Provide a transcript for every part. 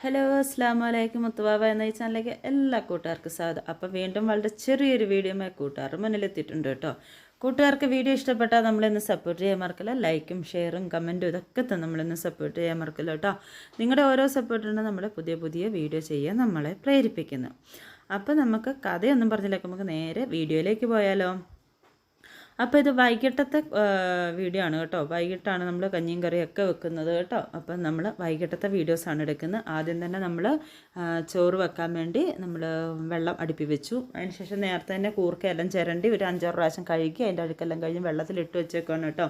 Hello അസ്സാം വലൈക്കും മുത്തുബാബ എന്ന ഈ ചാനലിലേക്ക് എല്ലാ കൂട്ടുകാർക്കും സ്വാഗതം. അപ്പോൾ വീണ്ടും വളരെ ചെറിയൊരു വീഡിയോമായി കൂട്ടുകാർ മുന്നിലെത്തിയിട്ടുണ്ട് കേട്ടോ. കൂട്ടുകാർക്ക് വീഡിയോ ഇഷ്ടപ്പെട്ടാൽ നമ്മളിന്ന് സപ്പോർട്ട് ചെയ്യാൻ മറക്കില്ല. ലൈക്കും ഷെയറും കമന്റും ഇതൊക്കെ തന്നെ നമ്മളിന്ന് സപ്പോർട്ട് ചെയ്യാൻ മറക്കില്ല കേട്ടോ. നിങ്ങളുടെ ഓരോ സപ്പോർട്ടുണ്ട് നമ്മളെ പുതിയ പുതിയ വീഡിയോ ചെയ്യാൻ നമ്മളെ പ്രേരിപ്പിക്കുന്നു. അപ്പോൾ നമുക്ക് കഥയൊന്നും പറഞ്ഞില്ല. നമുക്ക് നേരെ വീഡിയോയിലേക്ക് പോയാലോ? അപ്പോൾ ഇത് വൈകിട്ടത്തെ വീഡിയോ ആണ് കേട്ടോ. വൈകിട്ടാണ് നമ്മൾ കഞ്ഞിയും കറിയൊക്കെ വെക്കുന്നത് കേട്ടോ. അപ്പം നമ്മൾ വൈകിട്ടത്തെ വീഡിയോസാണ് എടുക്കുന്നത്. ആദ്യം തന്നെ നമ്മൾ ചോറ് വെക്കാൻ വേണ്ടി നമ്മൾ വെള്ളം അടുപ്പി വെച്ചു. അതിനുശേഷം നേരത്തെ തന്നെ കൂർക്കയെല്ലാം ചിരണ്ടി ഒരു അഞ്ചാറ് പ്രാവശ്യം കഴുകി അതിന്റെ അഴുക്കെല്ലാം കഴിഞ്ഞ് വെള്ളത്തിലിട്ട് വെച്ചേക്കാണ് കേട്ടോ.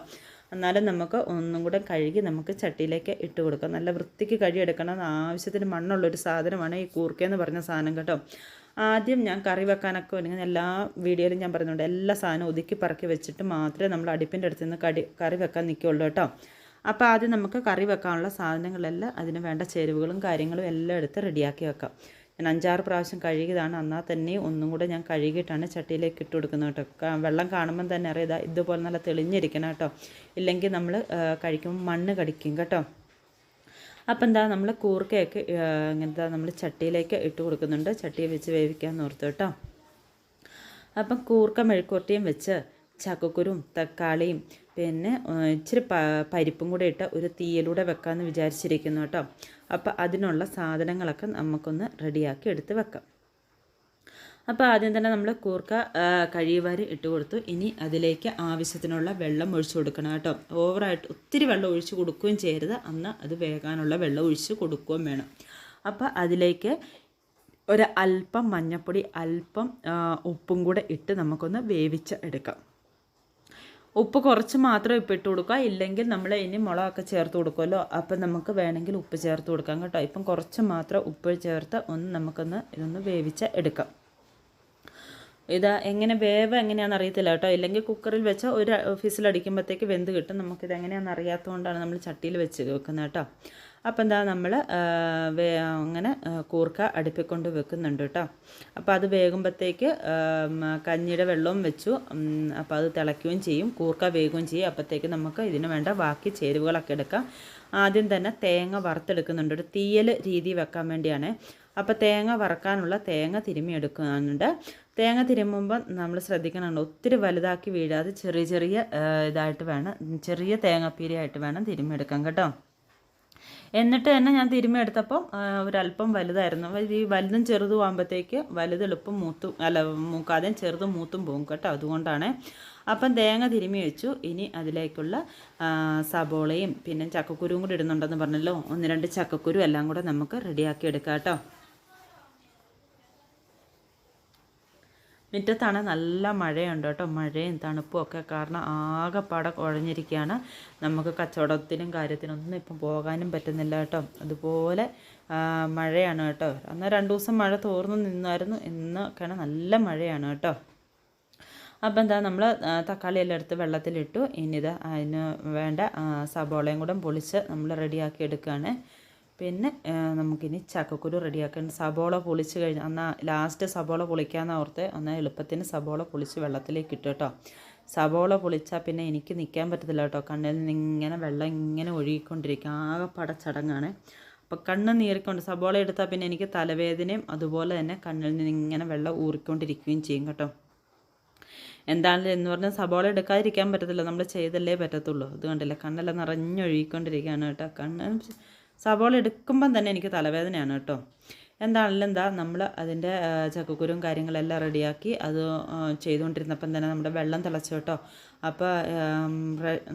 എന്നാലും നമുക്ക് ഒന്നും കൂടെ കഴുകി നമുക്ക് ചട്ടിയിലേക്ക് ഇട്ട് കൊടുക്കാം. നല്ല വൃത്തിക്ക് കഴുകിയെടുക്കണം. ആവശ്യത്തിന് മണ്ണുള്ളൊരു സാധനമാണ് ഈ കൂർക്കയെന്ന് പറഞ്ഞ സാധനം കേട്ടോ. ആദ്യം ഞാൻ കറി വെക്കാനൊക്കെ ഒരുങ്ങുന്ന എല്ലാ വീഡിയോയിലും ഞാൻ പറയുന്നുണ്ട്. എല്ലാ സാധനവും ഒതുക്കി പറക്കി വെച്ചിട്ട് മാത്രമേ നമ്മൾ അടുപ്പിന്റെ അടുത്ത് നിന്ന് കടി കറി വെക്കാൻ നിൽക്കുകയുള്ളൂ കേട്ടോ. അപ്പോൾ ആദ്യം നമുക്ക് കറി വെക്കാനുള്ള സാധനങ്ങളെല്ലാം അതിന് വേണ്ട ചേരുവകളും കാര്യങ്ങളും എല്ലാം എടുത്ത് റെഡിയാക്കി വെക്കാം. ഞാൻ അഞ്ചാറ് പ്രാവശ്യം കഴുകിയതാണ്. എന്നാൽ തന്നെ ഒന്നും കൂടെ ഞാൻ കഴുകിയിട്ടാണ് ചട്ടിയിലേക്ക് ഇട്ട് കൊടുക്കുന്നത് കേട്ടോ. വെള്ളം കാണുമ്പം തന്നെ അറിയാം ഇതുപോലെ നല്ല തെളിഞ്ഞിരിക്കണം കേട്ടോ. ഇല്ലെങ്കിൽ നമ്മൾ കഴിക്കുമ്പോൾ മണ്ണ് കടിക്കും കേട്ടോ. അപ്പം എന്താ നമ്മൾ കൂർക്കയൊക്കെ ഇങ്ങനത്തെ നമ്മൾ ചട്ടിയിലേക്ക് ഇട്ട് കൊടുക്കുന്നുണ്ട്. ചട്ടിയെ വെച്ച് വേവിക്കാൻ ഓർത്തു കേട്ടോ. അപ്പം കൂർക്ക മെഴുക്കുവരട്ടിയും വെച്ച് ചക്കക്കുരും തക്കാളിയും പിന്നെ ഇച്ചിരി പരിപ്പും കൂടെ ഇട്ട് ഒരു തീയിലൂടെ വെക്കാമെന്ന് വിചാരിച്ചിരിക്കുന്നു കേട്ടോ. അപ്പോൾ അതിനുള്ള സാധനങ്ങളൊക്കെ നമുക്കൊന്ന് റെഡിയാക്കി എടുത്ത് വെക്കാം. അപ്പോൾ ആദ്യം തന്നെ നമ്മൾ കൂർക്ക കഴിയുവാരി ഇട്ട് കൊടുത്തു. ഇനി അതിലേക്ക് ആവശ്യത്തിനുള്ള വെള്ളം ഒഴിച്ചു കൊടുക്കണം കേട്ടോ. ഓവറായിട്ട് ഒത്തിരി വെള്ളം ഒഴിച്ച് കൊടുക്കുകയും ചെയ്യരുത്. അന്ന് അത് വേകാനുള്ള വെള്ളം ഒഴിച്ച് കൊടുക്കുകയും വേണം. അപ്പോൾ അതിലേക്ക് ഒരു അല്പം മഞ്ഞൾപ്പൊടി അല്പം ഉപ്പും കൂടെ ഇട്ട് നമുക്കൊന്ന് വേവിച്ച് എടുക്കാം. ഉപ്പ് കുറച്ച് മാത്രം ഇപ്പം ഇട്ട് കൊടുക്കുക. ഇല്ലെങ്കിൽ നമ്മൾ ഇനി മുളകൊക്കെ ചേർത്ത് കൊടുക്കുമല്ലോ. അപ്പം നമുക്ക് വേണമെങ്കിൽ ഉപ്പ് ചേർത്ത് കൊടുക്കാം കേട്ടോ. ഇപ്പം കുറച്ച് മാത്രം ഉപ്പ് ചേർത്ത് ഒന്ന് നമുക്കൊന്ന് ഇതൊന്ന് വേവിച്ച് എടുക്കാം. ഇത് എങ്ങനെ വേവ് എങ്ങനെയാണെന്ന് അറിയത്തില്ല കേട്ടോ. ഇല്ലെങ്കിൽ കുക്കറിൽ വെച്ച് ഒരു ഫിസിലടിക്കുമ്പോഴത്തേക്ക് വെന്ത് കിട്ടും. നമുക്കിത് എങ്ങനെയാണെന്ന് അറിയാത്തതുകൊണ്ടാണ് നമ്മൾ ചട്ടിയിൽ വെച്ച് വെക്കുന്നത് കേട്ടോ. അപ്പോൾ എന്താ നമ്മൾ അങ്ങനെ കൂർക്ക അടുപ്പിക്കൊണ്ട് വെക്കുന്നുണ്ട് കേട്ടോ. അപ്പോൾ അത് വേകുമ്പോഴത്തേക്ക് കഞ്ഞിയുടെ വെള്ളവും വെച്ചു. അപ്പോൾ അത് തിളയ്ക്കുകയും ചെയ്യും. കൂർക്ക വേകുകയും ചെയ്യും. അപ്പോഴത്തേക്ക് നമുക്ക് ഇതിന് വേണ്ട ബാക്കി ചേരുവകളൊക്കെ എടുക്കാം. ആദ്യം തന്നെ തേങ്ങ വറുത്തെടുക്കുന്നുണ്ട്. ഒരു തീയൽ രീതി വെക്കാൻ വേണ്ടിയാണ്. അപ്പോൾ തേങ്ങ വറക്കാനുള്ള തേങ്ങ തിരുമ്മി എടുക്കാനുണ്ട് തേങ്ങ തിരുമ്മുമ്പോൾ നമ്മൾ ശ്രദ്ധിക്കണം ഒത്തിരി വലുതാക്കി വീഴാതെ ചെറിയ ചെറിയ ഇതായിട്ട് വേണം ചെറിയ തേങ്ങാപ്പീരിയായിട്ട് വേണം തിരുമ്മിയെടുക്കാൻ കേട്ടോ. എന്നിട്ട് തന്നെ ഞാൻ തിരുമ്മി എടുത്തപ്പോൾ ഒരല്പം വലുതായിരുന്നു. ഈ വലുതും ചെറുതും ആകുമ്പോഴത്തേക്ക് വലുത് എളുപ്പം മൂത്തും അല്ല മൂക്കാതെയും ചെറുതും മൂത്തും പോകും കേട്ടോ അതുകൊണ്ടാണ്. അപ്പം തേങ്ങ തിരുമ്മി വെച്ചു. ഇനി അതിലേക്കുള്ള സബോളയും പിന്നെ ചക്കക്കുരുവും കൂടി ഇടുന്നുണ്ടെന്ന് പറഞ്ഞല്ലോ. ഒന്ന് രണ്ട് ചക്കക്കുരു എല്ലാം കൂടെ നമുക്ക് റെഡിയാക്കി എടുക്കാം കേട്ടോ. മുറ്റത്താണ് നല്ല മഴയുണ്ട് കേട്ടോ. മഴയും തണുപ്പും ഒക്കെ കാരണം ആകെപ്പാടെ കുഴഞ്ഞിരിക്കുകയാണ്. നമുക്ക് കച്ചവടത്തിനും കാര്യത്തിനൊന്നും ഇപ്പം പോകാനും പറ്റുന്നില്ല കേട്ടോ. അതുപോലെ മഴയാണ് കേട്ടോ. അന്ന് രണ്ട് ദിവസം മഴ തോർന്നു നിന്നായിരുന്നു. ഇന്നൊക്കെയാണ് നല്ല മഴയാണ് കേട്ടോ. അപ്പം എന്താ നമ്മൾ തക്കാളി എല്ലാം എടുത്ത് വെള്ളത്തിലിട്ടു. ഇനിത് അതിന് വേണ്ട സബോളയും കൂടെ പൊളിച്ച് നമ്മൾ റെഡിയാക്കി എടുക്കുകയാണ്. പിന്നെ നമുക്കിനി ചക്കക്കുരു റെഡിയാക്കാൻ സബോള പൊളിച്ച് കഴിഞ്ഞ് എന്നാൽ ലാസ്റ്റ് സബോള പൊളിക്കാമെന്ന് ഓർത്ത് എന്നാൽ എളുപ്പത്തിന് സബോള പൊളിച്ച് വെള്ളത്തിലേക്ക് ഇട്ടു കേട്ടോ. സബോള പൊളിച്ചാൽ പിന്നെ എനിക്ക് നിൽക്കാൻ പറ്റത്തില്ല കേട്ടോ. കണ്ണിൽ നിന്ന് ഇങ്ങനെ വെള്ളം ഇങ്ങനെ ഒഴുകിക്കൊണ്ടിരിക്കും ആകെ പടച്ചടങ്ങാണ്. അപ്പോൾ കണ്ണ് നീറിക്കൊണ്ട് സബോള എടുത്താൽ പിന്നെ എനിക്ക് തലവേദനയും അതുപോലെ തന്നെ കണ്ണിൽ നിന്ന് ഇങ്ങനെ വെള്ളം ഊറിക്കൊണ്ടിരിക്കുകയും ചെയ്യും കേട്ടോ. എന്താണെങ്കിലും എന്ന് പറഞ്ഞാൽ സബോള എടുക്കാതിരിക്കാൻ പറ്റത്തില്ല നമ്മൾ ചെയ്തല്ലേ പറ്റത്തുള്ളൂ. അത് കണ്ടില്ല? കണ്ണെല്ലാം നിറഞ്ഞൊഴുകിക്കൊണ്ടിരിക്കുകയാണ് കേട്ടോ. കണ്ണ് സവോള എടുക്കുമ്പം തന്നെ എനിക്ക് തലവേദനയാണ് കേട്ടോ. എന്താണെങ്കിലും എന്താ നമ്മൾ അതിന്റെ ചക്കക്കുരും കാര്യങ്ങളെല്ലാം റെഡിയാക്കി അത് ചെയ്തുകൊണ്ടിരുന്നപ്പം തന്നെ നമ്മുടെ വെള്ളം തിളച്ചു കേട്ടോ. അപ്പോൾ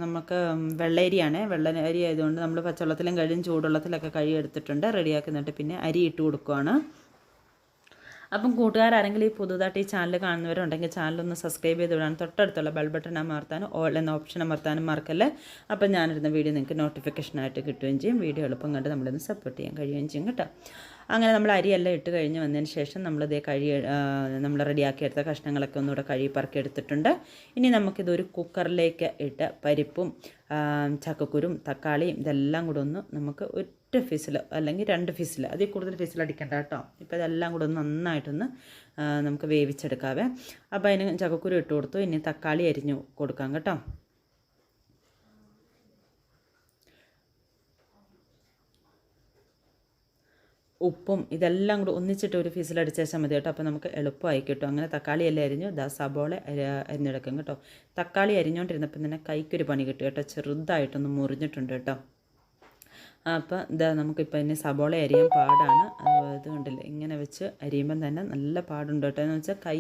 നമുക്ക് വെള്ളരിയാണ്. വെള്ള അരി ആയതുകൊണ്ട് നമ്മൾ പച്ചവെള്ളത്തിലും കഴിയും ചൂടുവെള്ളത്തിലൊക്കെ കഴുകി എടുത്തിട്ടുണ്ട് റെഡിയാക്കുന്നുണ്ട് പിന്നെ അരി ഇട്ട് കൊടുക്കുവാണ്. അപ്പം കൂട്ടുകാരാണെങ്കിൽ ഈ പുതുതായിട്ട് ഈ ചാനൽ കാണുന്നവരുണ്ടെങ്കിൽ ചാനലൊന്ന് സബ്സ്ക്രൈബ് ചെയ്ത് വിടാൻ തൊട്ടടുത്തുള്ള ബെൽ ബട്ടൺ അമർത്താനും ഓൾ എന്ന ഓപ്ഷൻ അമർത്താനും മറക്കല്ലേ. അപ്പം ഞാനിരുന്ന വീഡിയോ നിങ്ങൾക്ക് നോട്ടിഫിക്കേഷനായിട്ട് കിട്ടുകയും ചെയ്യും. വീഡിയോ എളുപ്പം കണ്ട് നമ്മളിന്ന് സപ്പോർട്ട് ചെയ്യാൻ കഴിയുകയും ചെയ്യും കേട്ടോ. അങ്ങനെ നമ്മൾ അരിയെല്ലാം ഇട്ട് കഴിഞ്ഞ് വന്നതിന് ശേഷം നമ്മളിതേ കഴി നമ്മൾ റെഡിയാക്കിയെടുത്ത കഷ്ണങ്ങളൊക്കെ ഒന്നുകൂടെ കഴുകി എടുത്തിട്ടുണ്ട്. ഇനി നമുക്കിതൊരു കുക്കറിലേക്ക് ഇട്ട് പരിപ്പും ചക്കക്കുരും തക്കാളിയും ഇതെല്ലാം കൂടെ ഒന്ന് നമുക്ക് ഒറ്റ ഫിസിൽ അല്ലെങ്കിൽ രണ്ട് ഫിസിൽ അതിൽ കൂടുതൽ ഫിസിൽ അടിക്കേണ്ട കേട്ടോ. ഇപ്പോൾ ഇതെല്ലാം കൂടെ ഒന്ന് നന്നായിട്ടൊന്ന് നമുക്ക് വേവിച്ചെടുക്കാവേ. അപ്പോൾ അതിന് ചക്കക്കുരു ഇട്ട് കൊടുത്തു. ഇനി തക്കാളി അരിഞ്ഞു കൊടുക്കാം കേട്ടോ. ഉപ്പും ഇതെല്ലാം കൂടി ഒന്നിച്ചിട്ട് ഒരു ഫിസിലടിച്ചാൽ മതി കേട്ടോ. അപ്പോൾ നമുക്ക് എളുപ്പമായി കിട്ടും. അങ്ങനെ തക്കാളി എല്ലാം അരിഞ്ഞു. ദാ സബോള അരി അരിഞ്ഞെടുക്കും കേട്ടോ. തക്കാളി അരിഞ്ഞുകൊണ്ടിരുന്നപ്പം തന്നെ കൈക്കൊരു പണി കിട്ടും കേട്ടോ. ചെറുതായിട്ടൊന്ന് മുറിഞ്ഞിട്ടുണ്ട് കേട്ടോ. അപ്പോൾ ഇതാ നമുക്കിപ്പോൾ ഇനി സബോള അരിയാൻ പാടാണ്. അതുകൊണ്ടല്ലേ ഇങ്ങനെ വെച്ച് അരിയുമ്പം തന്നെ നല്ല പാടുണ്ട് കേട്ടോ. എന്ന് വെച്ചാൽ കൈ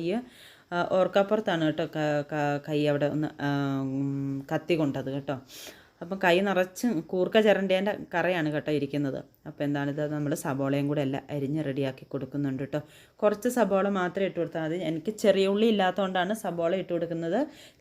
ഓർക്കാപ്പുറത്താണ് കേട്ടോ കൈ അവിടെ ഒന്ന് കത്തി കൊണ്ടത് കേട്ടോ. അപ്പം കൈ നിറച്ച് കൂർക്ക ചിരണ്ടേന്റെ കറയാണ് കേട്ടോ ഇരിക്കുന്നത്. അപ്പോൾ എന്താണിത്? നമ്മൾ സബോളയും കൂടെ എല്ലാം അരിഞ്ഞ് റെഡിയാക്കി കൊടുക്കുന്നുണ്ട് കേട്ടോ. കുറച്ച് സബോള മാത്രമേ ഇട്ട് കൊടുത്താൽ മതി. എനിക്ക് ചെറിയ ഉള്ളി ഇല്ലാത്തതുകൊണ്ടാണ് സബോള ഇട്ട് കൊടുക്കുന്നത്.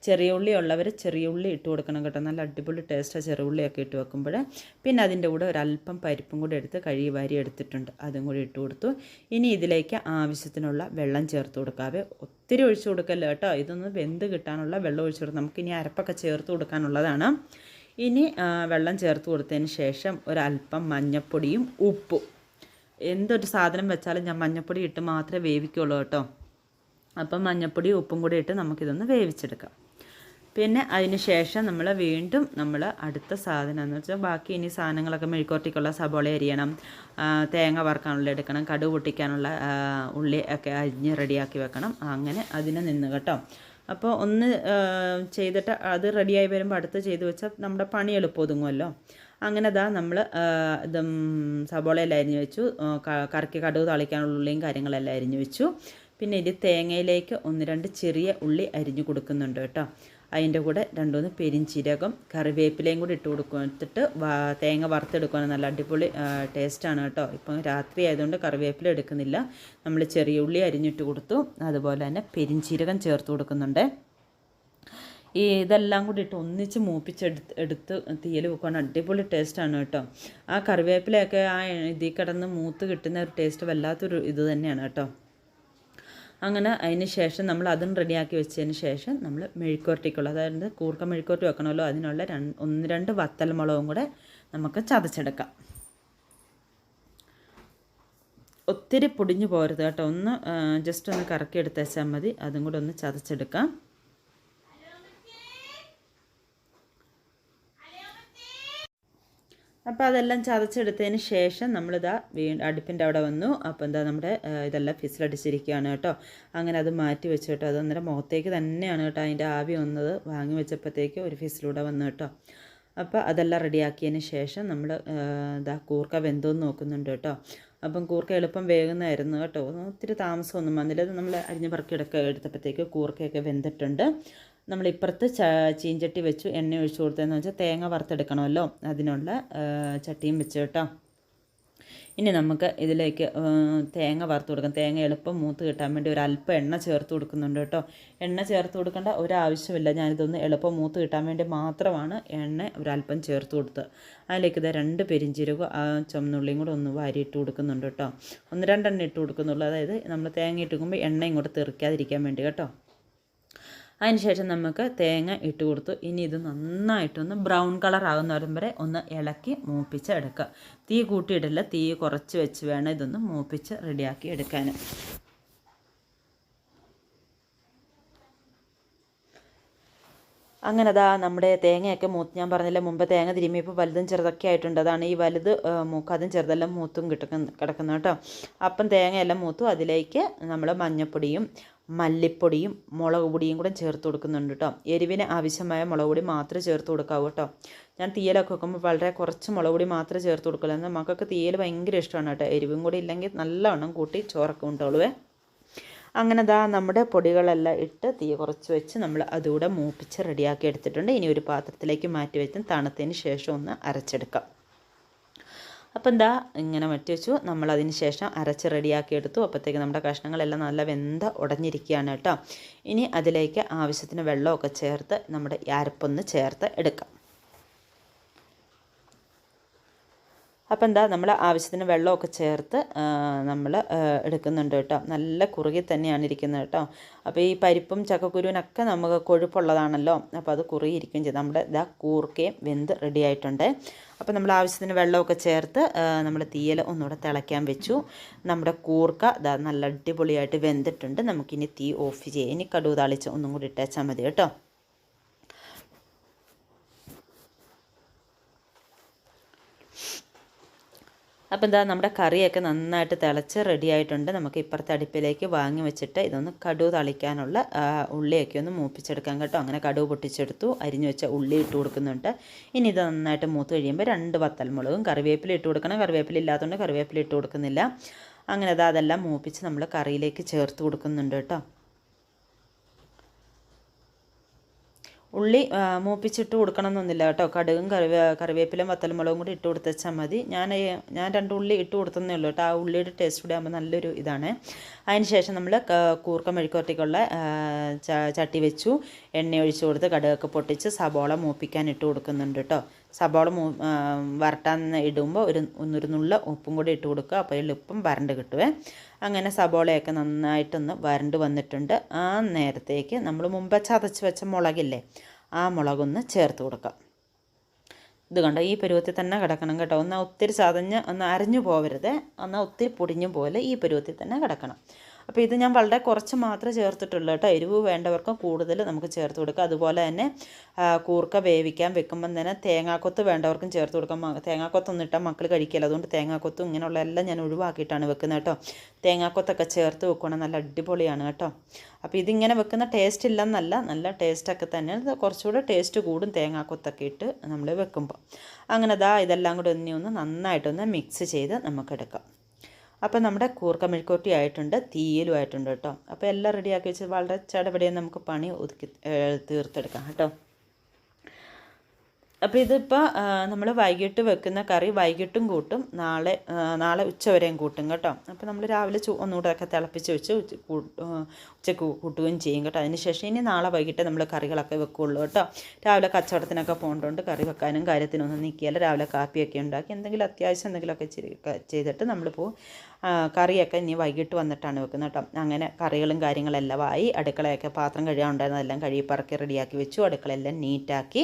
ചെറിയ ഉള്ളി ഉള്ളവർ ചെറിയ ഉള്ളി ഇട്ട് കൊടുക്കണം കേട്ടോ. നല്ല അടിപൊളി ടേസ്റ്റാണ് ചെറിയ ഉള്ളിയൊക്കെ ഇട്ട് വെക്കുമ്പോൾ. പിന്നെ അതിന്റെ കൂടെ ഒരല്പം പരിപ്പും കൂടെ എടുത്ത് കഴുകി വാരി എടുത്തിട്ടുണ്ട്. അതും കൂടി ഇട്ട് കൊടുത്തു. ഇനി ഇതിലേക്ക് ആവശ്യത്തിനുള്ള വെള്ളം ചേർത്ത് കൊടുക്കാവേ. ഒത്തിരി ഒഴിച്ചു കൊടുക്കല്ലോ കേട്ടോ. ഇതൊന്ന് വെന്ത് കിട്ടാനുള്ള വെള്ളം ഒഴിച്ചു കൊടുക്കും. നമുക്കിനി അരപ്പൊക്കെ ചേർത്ത് കൊടുക്കാനുള്ളതാണ്. ഇനി വെള്ളം ചേർത്ത് കൊടുത്തതിന് ശേഷം ഒരല്പം മഞ്ഞൾപ്പൊടിയും ഉപ്പും. എന്തൊരു സാധനം വെച്ചാലും ഞാൻ മഞ്ഞൾപ്പൊടി ഇട്ട് മാത്രമേ വേവിക്കുള്ളൂ കേട്ടോ. അപ്പം മഞ്ഞൾപ്പൊടി ഉപ്പും കൂടി ഇട്ട് നമുക്കിതൊന്ന് വേവിച്ചെടുക്കാം. പിന്നെ അതിന് ശേഷം നമ്മൾ വീണ്ടും നമ്മൾ അടുത്ത സാധനം എന്ന് വെച്ചാൽ ബാക്കി ഇനി സാധനങ്ങളൊക്കെ മെഴുക്കോട്ടിക്കുള്ള സബോള അരിയണം തേങ്ങ വറുക്കാനുള്ള എടുക്കണം കടുക് പൊട്ടിക്കാനുള്ള ഉള്ളി ഒക്കെ അരിഞ്ഞ് റെഡിയാക്കി വെക്കണം. അങ്ങനെ അതിനെ നിന്ന് കേട്ടോ. അപ്പോൾ ഒന്ന് ചെയ്തിട്ട് അത് റെഡിയായി വരുമ്പോൾ അടുത്ത് ചെയ്ത് വെച്ചാൽ നമ്മുടെ പണി എളുപ്പം ഒതുങ്ങുമല്ലോ അങ്ങനെ അതാ നമ്മൾ ഇതും സബോളയെല്ലാം അരിഞ്ഞ് വെച്ചു. കറക്കി കടുവ് തളിക്കാനുള്ള ഉള്ളിയും കാര്യങ്ങളെല്ലാം അരിഞ്ഞ് വെച്ചു. പിന്നെ ഇത് തേങ്ങയിലേക്ക് ഒന്ന് രണ്ട് ചെറിയ ഉള്ളി അരിഞ്ഞു കൊടുക്കുന്നുണ്ട് കേട്ടോ. അതിന്റെ കൂടെ രണ്ടുമൂന്ന് പെരിഞ്ചീരകം കറിവേപ്പിലയും കൂടി ഇട്ട് കൊടുത്തിട്ട് തേങ്ങ വറുത്തെടുക്കുകയാണ് നല്ല അടിപൊളി ടേസ്റ്റാണ് കേട്ടോ. ഇപ്പം രാത്രി ആയതുകൊണ്ട് കറിവേപ്പില എടുക്കുന്നില്ല. നമ്മൾ ചെറിയ ഉള്ളി അരിഞ്ഞിട്ട് കൊടുത്തു. അതുപോലെ തന്നെ പെരിഞ്ചീരകം ചേർത്ത് കൊടുക്കുന്നുണ്ട്. ഈ ഇതെല്ലാം കൂടി ഇട്ട് ഒന്നിച്ച് മൂപ്പിച്ചെടുത്ത് എടുത്ത് തീയൽ വെക്കുകയാണ് അടിപൊളി ടേസ്റ്റാണ് കേട്ടോ. ആ കറിവേപ്പിലയൊക്കെ ആ ഇതിൽ കിടന്ന് മൂത്ത് കിട്ടുന്ന ഒരു ടേസ്റ്റ് വല്ലാത്തൊരു ഇത് തന്നെയാണ് കേട്ടോ. അങ്ങനെ അതിന് ശേഷം നമ്മൾ അതും റെഡിയാക്കി വെച്ചതിന് ശേഷം നമ്മൾ മെഴുക്കുവരട്ടിക്കുള്ള അതായത് കൂർക്ക മെഴുക്കുവരട്ടി വെക്കണമല്ലോ അതിനുള്ള രണ്ട് ഒന്ന് രണ്ട് വത്തൽ മുളകും കൂടെ നമുക്ക് ചതച്ചെടുക്കാം. ഒത്തിരി പൊടിഞ്ഞു പോരുത് കേട്ടോ. ഒന്ന് ജസ്റ്റ് ഒന്ന് കറക്കി എടുത്തേച്ചാൽ മതി. അതും കൂടെ ഒന്ന് ചതച്ചെടുക്കാം. അപ്പോൾ അതെല്ലാം ചതച്ചെടുത്തതിന് ശേഷം നമ്മളിതാ വീ അടുപ്പിന്റെ അവിടെ വന്നു. അപ്പോൾ എന്താ നമ്മുടെ ഇതെല്ലാം ഫിസിലടിച്ചിരിക്കുകയാണ് കേട്ടോ. അങ്ങനെ അത് മാറ്റി വെച്ചു കേട്ടോ. അത് അന്നേരം മുഖത്തേക്ക് തന്നെയാണ് കേട്ടോ അതിന്റെ ആവി വന്നത്. വാങ്ങി വെച്ചപ്പോഴത്തേക്ക് ഒരു ഫിസിലൂടെ വന്നു കേട്ടോ. അപ്പോൾ അതെല്ലാം റെഡിയാക്കിയതിന് ശേഷം നമ്മൾ ഇതാ കൂർക്ക വെന്തോന്ന് നോക്കുന്നുണ്ട് കേട്ടോ. അപ്പം കൂർക്ക എളുപ്പം വേകുന്നതായിരുന്നു കേട്ടോ. ഒത്തിരി താമസമൊന്നും വന്നില്ല. നമ്മൾ അരിഞ്ഞ് പറക്കി എടുത്തപ്പോഴത്തേക്ക് കൂർക്കയൊക്കെ വെന്തിട്ടുണ്ട്. നമ്മൾ ഇപ്പുറത്ത് ചീഞ്ചട്ടി വെച്ചു എണ്ണ ഒഴിച്ചു കൊടുത്തതെന്ന് വെച്ചാൽ തേങ്ങ വറുത്തെടുക്കണമല്ലോ. അതിനുള്ള ചട്ടിയും വെച്ച് കേട്ടോ. ഇനി നമുക്ക് ഇതിലേക്ക് തേങ്ങ വറുത്ത് കൊടുക്കാം. തേങ്ങ എളുപ്പം മൂത്ത് കിട്ടാൻ വേണ്ടി ഒരു അല്പം എണ്ണ ചേർത്ത് കൊടുക്കുന്നുണ്ട് കേട്ടോ. എണ്ണ ചേർത്ത് കൊടുക്കേണ്ട ഒരാവശ്യമില്ല. ഞാനിതൊന്ന് എളുപ്പം മൂത്ത് കിട്ടാൻ വേണ്ടി മാത്രമാണ് എണ്ണ ഒരല്പം ചേർത്ത് കൊടുത്തത്. അതിലേക്ക് ഇതാ രണ്ട് പെരിഞ്ചീരകം ആ ചുമന്നുള്ളിയും കൂടെ ഒന്ന് വാരിയിട്ട് കൊടുക്കുന്നുണ്ട് കേട്ടോ. ഒന്ന് രണ്ടെണ്ണ ഇട്ട് കൊടുക്കുന്നുള്ളൂ. അതായത് നമ്മൾ തേങ്ങ ഇട്ടുമ്പോൾ എണ്ണ ഇങ്ങോട്ട് തെറിക്കാതിരിക്കാൻ വേണ്ടി കേട്ടോ. അതിനുശേഷം നമുക്ക് തേങ്ങ ഇട്ട് കൊടുത്തു. ഇനി ഇത് നന്നായിട്ടൊന്ന് ബ്രൗൺ കളർ ആകുന്ന വരും വരെ ഒന്ന് ഇളക്കി മൂപ്പിച്ച് എടുക്കുക. തീ കൂട്ടിയിടില്ല തീ കുറച്ച് വെച്ച് വേണം ഇതൊന്ന് മൂപ്പിച്ച് റെഡിയാക്കി എടുക്കാൻ. അങ്ങനെ അതാ നമ്മുടെ തേങ്ങയൊക്കെ മൂത്ത് ഞാൻ പറഞ്ഞില്ല മുമ്പ് തേങ്ങ തിരുമ്മിയപ്പോൾ വലുതും ചെറുതൊക്കെ ആയിട്ടുണ്ട്. അതാണ് ഈ വലുത് മൂക്കാതും ചെറുതെല്ലാം മൂത്തും കിടക്കുന്ന കിടക്കുന്നത് കേട്ടോ. അപ്പം തേങ്ങയെല്ലാം മൂത്തും. അതിലേക്ക് നമ്മൾ മഞ്ഞൾപ്പൊടിയും മല്ലിപ്പൊടിയും മുളക് പൊടിയും കൂടെ ചേർത്ത് കൊടുക്കുന്നുണ്ട് കേട്ടോ എരിവിന് ആവശ്യമായ മുളക് പൊടി മാത്രമേ ചേർത്ത് കൊടുക്കാവൂ കേട്ടോ ഞാൻ തീയലൊക്കെ വെക്കുമ്പോൾ വളരെ കുറച്ച് മുളക് പൊടി മാത്രമേ ചേർത്ത് കൊടുക്കുള്ളൂ. എന്നാൽ മക്കൾക്ക് തീയൽ ഭയങ്കര ഇഷ്ടമാണ് കേട്ടോ എരിവും കൂടി ഇല്ലെങ്കിൽ നല്ലവണ്ണം കൂട്ടി ചോറൊക്കെ ഉണ്ടോളുവേ അങ്ങനെ ദാ നമ്മുടെ പൊടികളെല്ലാം ഇട്ട് തീ കുറച്ച് വെച്ച് നമ്മൾ അതുകൂടെ മൂപ്പിച്ച് റെഡിയാക്കി എടുത്തിട്ടുണ്ട്. ഇനി ഒരു പാത്രത്തിലേക്ക് മാറ്റി വെച്ച് തണുത്തതിന് ശേഷം ഒന്ന് അരച്ചെടുക്കാം. അപ്പം എന്താ ഇങ്ങനെ മറ്റി വെച്ചു നമ്മൾ അതിന് ശേഷം അരച്ച് റെഡിയാക്കി എടുത്തു അപ്പോഴത്തേക്ക് നമ്മുടെ കഷ്ണങ്ങളെല്ലാം നല്ല വെന്ത ഉടഞ്ഞിരിക്കുകയാണ് കേട്ടോ. ഇനി അതിലേക്ക് ആവശ്യത്തിന് വെള്ളമൊക്കെ ചേർത്ത് നമ്മുടെ അരപ്പൊന്ന് ചേർത്ത് എടുക്കാം. അപ്പം എന്താ നമ്മൾ ആവശ്യത്തിന് വെള്ളമൊക്കെ ചേർത്ത് നമ്മൾ എടുക്കുന്നുണ്ട് കേട്ടോ. നല്ല കുറുകി തന്നെയാണ് ഇരിക്കുന്നത് കേട്ടോ. അപ്പോൾ ഈ പരിപ്പും ചക്കക്കുരുവിനൊക്കെ നമുക്ക് കൊഴുപ്പുള്ളതാണല്ലോ. അപ്പോൾ അത് കുറുകിയിരിക്കുകയും ചെയ്തു. നമ്മുടെ ഇതാ കൂർക്കയും വെന്ത് റെഡി ആയിട്ടുണ്ട് അപ്പോൾ നമ്മൾ ആവശ്യത്തിന് വെള്ളമൊക്കെ ചേർത്ത് നമ്മൾ തീയൽ ഒന്നുകൂടെ തിളയ്ക്കാൻ വെച്ചു. നമ്മുടെ കൂർക്ക ഇതാ നല്ല അടിപൊളിയായിട്ട് വെന്തിട്ടുണ്ട്. നമുക്കിനി തീ ഓഫ് ചെയ്യാം. ഇനി കടുവ് താളിച്ച് ഒന്നും കൂടി ഇട്ടേച്ചാൽ മതി കേട്ടോ. അപ്പോൾ എന്താ നമ്മുടെ കറിയൊക്കെ നന്നായിട്ട് തിളച്ച് റെഡി ആയിട്ടുണ്ട്. നമുക്ക് ഇപ്പുറത്തെ അടുപ്പിലേക്ക് വാങ്ങി വെച്ചിട്ട് ഇതൊന്ന് കടു തളിക്കാനുള്ള ഉള്ളിയൊക്കെ ഒന്ന് മൂപ്പിച്ചെടുക്കാം കേട്ടോ. അങ്ങനെ കടു പൊട്ടിച്ചെടുത്തു. അരിഞ്ഞു വെച്ച ഉള്ളി ഇട്ട് കൊടുക്കുന്നുണ്ട്. ഇനി ഇത് നന്നായിട്ട് മൂത്ത് കഴിയുമ്പോൾ രണ്ട് വത്തൽമുളകും കറിവേപ്പില ഇട്ട് കൊടുക്കണം. കറിവേപ്പില ഇല്ലാത്തതുകൊണ്ട് കറിവേപ്പില ഇട്ട് കൊടുക്കുന്നില്ല. അങ്ങനെ അത് അതെല്ലാം മൂപ്പിച്ച് നമ്മൾ കറിയിലേക്ക് ചേർത്ത് കൊടുക്കുന്നുണ്ട് കേട്ടോ. ഉള്ളി മൂപ്പിച്ചിട്ട് കൊടുക്കണം എന്നൊന്നുമില്ല കേട്ടോ. കടുകും കറിവേ കറിവേപ്പിലും വത്തൽമുളകും കൂടി ഇട്ട് കൊടുത്തുവച്ചാൽ മതി. ഞാൻ ഞാൻ രണ്ട് ഉള്ളി ഇട്ട് കൊടുത്തതേ ഉള്ളൂ കേട്ടോ. ആ ഉള്ളിയുടെ ടേസ്റ്റ് കൂടി ആകുമ്പോൾ നല്ലൊരു ഇതാണ്. അതിന് ശേഷം നമ്മൾ കൂർക്ക മെഴുക്കുവരട്ടിക്കുള്ള ചട്ടി വെച്ചു. എണ്ണ ഒഴിച്ച് കൊടുത്ത് കടുകൊക്കെ പൊട്ടിച്ച് സബോള മൂപ്പിക്കാൻ ഇട്ട് കൊടുക്കുന്നുണ്ട് കേട്ടോ. സബോള മൂ വരട്ടാൻ ഇടുമ്പോൾ ഒരു ഒന്നൊരു നുള്ള ഉപ്പും കൂടി ഇട്ട് കൊടുക്കുക. അപ്പോൾ എളുപ്പം വരണ്ട് കിട്ടുവേ. അങ്ങനെ സബോളയൊക്കെ നന്നായിട്ടൊന്ന് വരണ്ട് വന്നിട്ടുണ്ട്. ആ നേരത്തേക്ക് നമ്മൾ മുമ്പ് ചതച്ച് വെച്ച മുളകില്ലേ ആ മുളകൊന്ന് ചേർത്ത് കൊടുക്കാം. ഇത് കണ്ടോ ഈ പരുവത്തിൽ തന്നെ കിടക്കണം കേട്ടോ. ഒന്ന് ഒത്തിരി ചതഞ്ഞ് ഒന്ന് അരഞ്ഞു പോവരുത്. എന്നാൽ ഒത്തിരി പൊടിഞ്ഞു പോലെ ഈ പരുവത്തിൽ തന്നെ കിടക്കണം. അപ്പോൾ ഇത് ഞാൻ വളരെ കുറച്ച് മാത്രമേ ചേർത്തിട്ടുള്ളൂ കേട്ടോ. എരിവ് വേണ്ടവർക്ക് കൂടുതൽ നമുക്ക് ചേർത്ത് കൊടുക്കാം. അതുപോലെ തന്നെ കൂർക്ക വേവിക്കാൻ വെക്കുമ്പം തന്നെ തേങ്ങാക്കൊത്ത് വേണ്ടവർക്കും ചേർത്ത് കൊടുക്കാം. തേങ്ങാക്കൊത്തൊന്നും ഇട്ടാൽ മക്കൾ കഴിക്കില്ല. അതുകൊണ്ട് തേങ്ങാക്കൊത്തും ഇങ്ങനെയുള്ള എല്ലാം ഞാൻ ഒഴിവാക്കിയിട്ടാണ് വെക്കുന്നത് കേട്ടോ. തേങ്ങാക്കൊത്തൊക്കെ ചേർത്ത് വെക്കുകയാണെങ്കിൽ നല്ല അടിപൊളിയാണ് കേട്ടോ. അപ്പോൾ ഇതിങ്ങനെ വെക്കുന്ന ടേസ്റ്റ് ഇല്ലെന്നല്ല നല്ല ടേസ്റ്റൊക്കെ തന്നെ കുറച്ചുകൂടെ ടേസ്റ്റ് കൂടും തേങ്ങാക്കൊത്തൊക്കെ ഇട്ട് നമ്മൾ വെക്കുമ്പോൾ അങ്ങനെ ദാ ഇതെല്ലാം കൂടെ ഒന്നി ഒന്ന് നന്നായിട്ടൊന്ന് മിക്സ് ചെയ്ത് നമുക്കെടുക്കാം. അപ്പോൾ നമ്മുടെ കൂർക്ക മെഴുക്കോട്ടി ആയിട്ടുണ്ട് തീയലും ആയിട്ടുണ്ട് കേട്ടോ. അപ്പോൾ എല്ലാം റെഡിയാക്കി വെച്ച് വളരെ ചടപടിയെ നമുക്ക് പണി ഒതുക്കി തീർത്തെടുക്കാം കേട്ടോ. അപ്പോൾ ഇതിപ്പോൾ നമ്മൾ വൈകിട്ട് വെക്കുന്ന കറി വൈകിട്ടും കൂട്ടും നാളെ നാളെ ഉച്ച വരെയും കൂട്ടും കേട്ടോ. അപ്പോൾ നമ്മൾ രാവിലെ ചൂ ഒന്നുകൂടെ ഒക്കെ തിളപ്പിച്ച് വെച്ച് ഉച്ച ഉച്ചയ്ക്ക് കൂട്ടുകയും ചെയ്യും കേട്ടോ. അതിന് ശേഷം ഇനി നാളെ വൈകിട്ട് നമ്മൾ കറികളൊക്കെ വെക്കുകയുള്ളൂ കേട്ടോ. രാവിലെ കച്ചവടത്തിനൊക്കെ പോകേണ്ടതുകൊണ്ട് കറി വെക്കാനും കാര്യത്തിനൊന്നും നിൽക്കിയാൽ രാവിലെ കാപ്പിയൊക്കെ ഉണ്ടാക്കി എന്തെങ്കിലും അത്യാവശ്യം എന്തെങ്കിലുമൊക്കെ ചെയ്- ചെയ്തിട്ട് നമ്മൾ പോകും കറിയൊക്കെ ഇനി വൈകിട്ട് വന്നിട്ടാണ് വെക്കുന്നത് കേട്ടോ. അങ്ങനെ കറികളും കാര്യങ്ങളെല്ലാം ആയി. അടുക്കളയൊക്കെ പാത്രം കഴുകാനുണ്ടായിരുന്നതെല്ലാം കഴുകി പറക്കി റെഡിയാക്കി വെച്ചു. അടുക്കളയെല്ലാം നീറ്റാക്കി.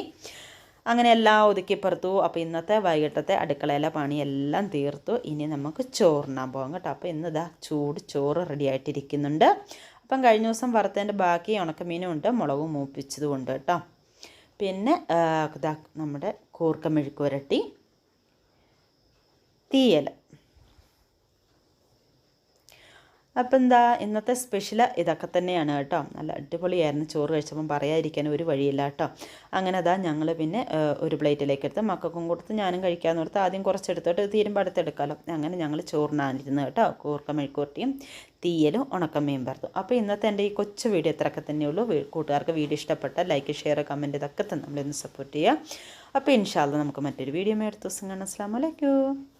അങ്ങനെ എല്ലാം ഒതുക്കിപ്പുറത്തു. അപ്പോൾ ഇന്നത്തെ വൈകിട്ടത്തെ അടുക്കളയിലെ പണിയെല്ലാം തീർത്തു. ഇനി നമുക്ക് ചോറിനാൻ പോകാം കേട്ടോ. അപ്പോൾ ഇന്ന് ഇതാ ചൂട് ചോറ് റെഡി ആയിട്ടിരിക്കുന്നുണ്ട്. അപ്പം കഴിഞ്ഞ ദിവസം വറുത്തതിന്റെ ബാക്കി ഉണക്കമീനും ഉണ്ട് മുളകും മൂപ്പിച്ചതും ഉണ്ട് കേട്ടോ. പിന്നെ ഇതാ നമ്മുടെ കൂർക്ക മെഴുക്ക് പുരട്ടി തീയൽ അപ്പം എന്താ ഇന്നത്തെ സ്പെഷ്യൽ ഇതൊക്കെ തന്നെയാണ് കേട്ടോ. നല്ല അടിപൊളിയായിരുന്നു. ചോറ് കഴിച്ചപ്പം പറയാതിരിക്കാൻ ഒരു വഴിയില്ല കേട്ടോ. അങ്ങനെ അതാ ഞങ്ങൾ പിന്നെ ഒരു പ്ലേറ്റിലേക്ക് എടുത്ത് മക്കൾക്കും കൊടുത്ത് ഞാനും കഴിക്കാമെന്ന് ഓർത്ത് ആദ്യം കുറച്ചെടുത്തോട്ട് തീരുമ്പോൾ അടുത്തെടുക്കാമല്ലോ അങ്ങനെ ഞങ്ങൾ ചോറിനാനിരുന്നു കേട്ടോ. കൂർക്ക മെഴുക്കൂർട്ടിയും തീയലും ഉണക്കമ്മയും പറഞ്ഞു അപ്പോൾ ഇന്നത്തെ എന്റെ ഈ കൊച്ചു വീഡിയോ ഇത്രയൊക്കെ തന്നെയുള്ളൂ കൂട്ടുകാർക്ക് വീഡിയോ ഇഷ്ടപ്പെട്ട ലൈക്ക് ഷെയർ കമന്റ് ഇതൊക്കെ തന്നെ നമ്മളൊന്ന് സപ്പോർട്ട് ചെയ്യുക. അപ്പോൾ ഇൻഷാല്ല നമുക്ക് മറ്റൊരു വീഡിയോ എടുത്ത ദിവസം കാണാം. അസ്സാം വലൈക്കും